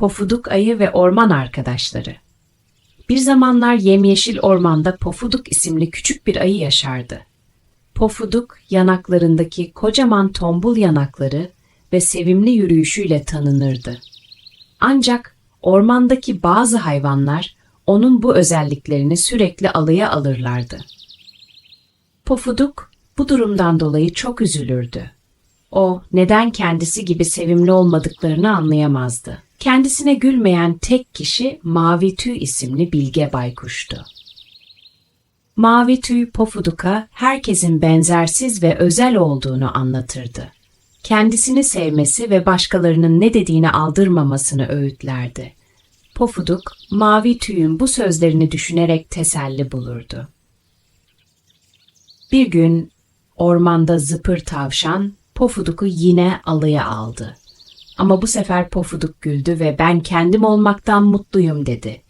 Pofuduk Ayı ve Orman Arkadaşları Bir zamanlar yemyeşil ormanda Pofuduk isimli küçük bir ayı yaşardı. Pofuduk yanaklarındaki kocaman tombul yanakları ve sevimli yürüyüşüyle tanınırdı. Ancak ormandaki bazı hayvanlar onun bu özelliklerini sürekli alaya alırlardı. Pofuduk bu durumdan dolayı çok üzülürdü. O neden kendisi gibi sevimli olmadıklarını anlayamazdı. Kendisine gülmeyen tek kişi Mavi Tüy isimli bilge baykuştu. Mavi Tüy Pofuduk'a herkesin benzersiz ve özel olduğunu anlatırdı. Kendisini sevmesi ve başkalarının ne dediğini aldırmamasını öğütlerdi. Pofuduk, Mavi Tüy'ün bu sözlerini düşünerek teselli bulurdu. Bir gün ormanda zıpır tavşan Pofuduk'u yine alaya aldı. Ama bu sefer Pofuduk güldü ve ben kendim olmaktan mutluyum dedi.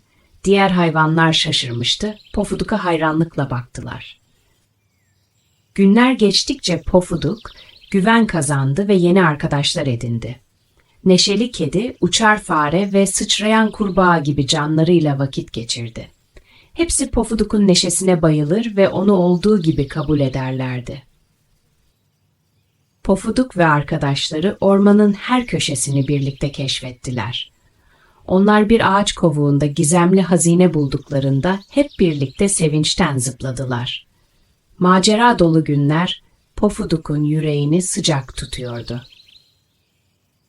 Diğer hayvanlar şaşırmıştı, Pofuduk'a hayranlıkla baktılar. Günler geçtikçe Pofuduk güven kazandı ve yeni arkadaşlar edindi. Neşeli kedi, uçar fare ve sıçrayan kurbağa gibi canlarıyla vakit geçirdi. Hepsi Pofuduk'un neşesine bayılır ve onu olduğu gibi kabul ederlerdi. Pofuduk ve arkadaşları ormanın her köşesini birlikte keşfettiler. Onlar bir ağaç kovuğunda gizemli hazine bulduklarında hep birlikte sevinçten zıpladılar. Macera dolu günler Pofuduk'un yüreğini sıcak tutuyordu.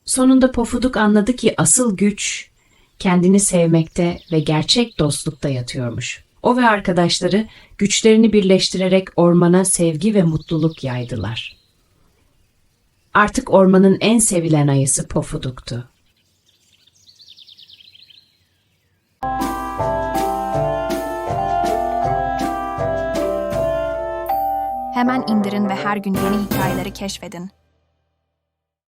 Sonunda Pofuduk anladı ki asıl güç kendini sevmekte ve gerçek dostlukta yatıyormuş. O ve arkadaşları güçlerini birleştirerek ormana sevgi ve mutluluk yaydılar. Artık ormanın en sevilen ayısı Pofuduk'tu. Hemen indirin ve her gün yeni hikayeleri keşfedin.